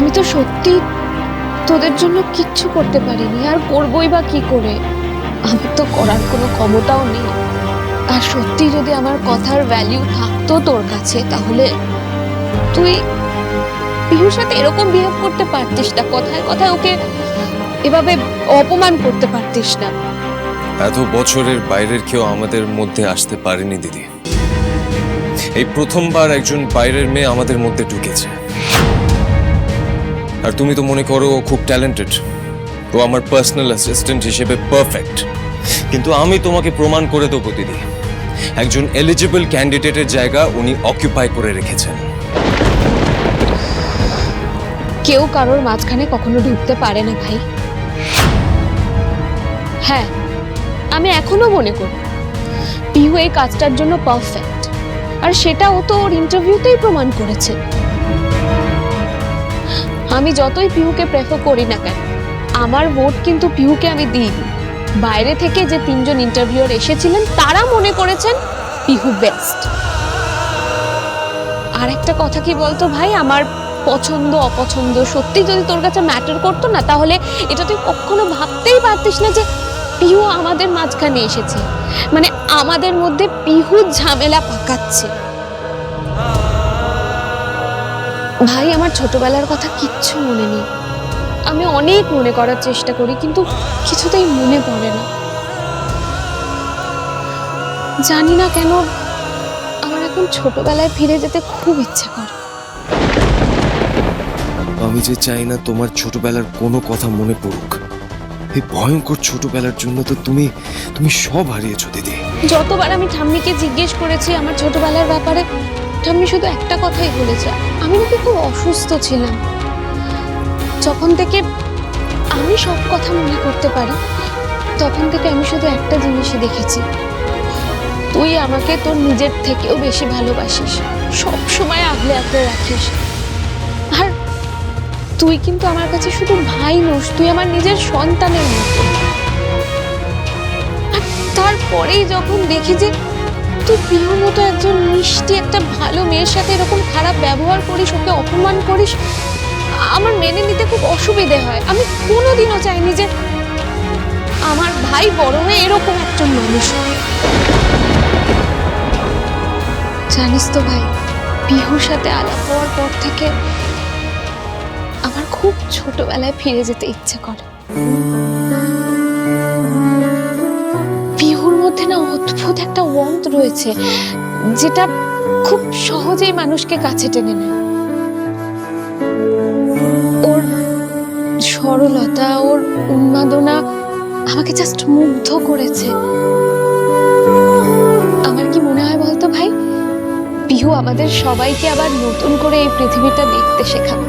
আমি তো সত্যি তোদের জন্য কিচ্ছু করতে পারিনি, আর করবই বা কি করে? আমার তো করার কোনো ক্ষমতাও নেই। আর সত্যি যদি আমার কথার ভ্যালিউ থাকতো তোর কাছে, তাহলে তুই পিহুর সাথে এরকম বিহেভ করতে পারতিস না। কথায় কথায় ওকে এভাবে অপমান করতে পারতিস না। এত বছরের বাইরের কেউ আমাদের মধ্যে আসতে পারেনি, দিদি। এই প্রথমবার একজন বাইরের মেয়ে আমাদের মধ্যে ঢুকেছে। আর তুমি তো মনে করো ও খুব ট্যালেন্টেড ও আমার পার্সোনাল অ্যাসিস্ট্যান্ট হিসেবে পারফেক্ট কিন্তু আমি তোমাকে প্রমাণ করে দেবো, দিদি। একজন এলিজিবল ক্যান্ডিডেটের জায়গা উনি অকিউপাই করে রেখেছেন। কেউ কারোর মাঝখানে কখনো ঢুকতে পারে না, ভাই। হ্যাঁ আমি এখনও মনে করি, পিহু এই কাজটার জন্য পারফেক্ট আর সেটা ও তো ওর ইন্টারভিউতেই প্রমাণ করেছে। আমি যতই পিহুকে প্রেফার করি না কেন, আমার ভোট কিন্তু পিহুকে আমি দিইনি। বাইরে থেকে যে তিনজন ইন্টারভিউর এসেছিলেন, তারা মনে করেছেন পিহু বেস্ট আর একটা কথা কি বলতো ভাই, আমার পছন্দ, অপছন্দ, সত্যি যদি তোর কাছে ম্যাটার করতো না, তাহলে এটা তুই কখনো ভাবতেই পারতিস না যে পিহু আমাদের মাঝখানে এসেছে। মানে আমাদের মধ্যে পিহু ঝামেলা পাকাচ্ছে। ভাই আমার ছোটবেলার কথা কিচ্ছু মনে নেই। আমি অনেক মনে করার চেষ্টা করি কিন্তু কিছুতেই মনে পড়ে না। জানি না কেন আমার এখন ছোটবেলায় ফিরে যেতে খুব ইচ্ছে করে। আমি যে চাই না তোমার ছোটবেলার কোনো কথা মনে পড়ুক এই ভয়ঙ্কর ছোটবেলার জন্য তো তুমি তুমি সব হারিয়েছো দিদি। যতবার আমি ঠাম্মিকে জিজ্ঞেস করেছি আমার ছোটবেলার ব্যাপারে ঠাম্মি শুধু একটা কথাই বলেছে, আমি নাকি খুব অসুস্থ ছিলাম। যখন থেকে আমি সব কথা মনে করতে পারি, তখন থেকে আমি শুধু একটা জিনিসই দেখেছি। তুই আমাকে তোর নিজের থেকেও বেশি ভালোবাসিস, সব সময় আগলে আগলে রাখিস। আর তুই কিন্তু আমার কাছে শুধু ভাই নোস, তুই আমার নিজের সন্তানের মতো। আর তারপরেই যখন দেখি যে তুই প্রিয় মতো একজন মিষ্টি একটা ভালো মেয়ের সাথে এরকম খারাপ ব্যবহার করিস, ওকে অপমান করিস, আমার মেনে নিতে খুব অসুবিধে হয়। আমি কোনোদিনও চাইনি যে আমার ভাই বড় হয়ে এরকম একজন মানুষ জানিস তো ভাই পিহুর সাথে আলাপ হওয়ার পর থেকে আমার খুব ছোটবেলায় ফিরে যেতে ইচ্ছে করে। মধ্যে না অদ্ভুত একটা ওয়ার্মথ রয়েছে, যেটা খুব সহজেই মানুষকে কাছে টেনে নেয়। ওর সরলতা, ওর উন্মাদনা আমাকে জাস্ট মুগ্ধ করেছে। আমার কি মনে হয় বলতো ভাই? বিহু আমাদের সবাইকে আবার নতুন করে এই পৃথিবীটা দেখতে শেখাবে।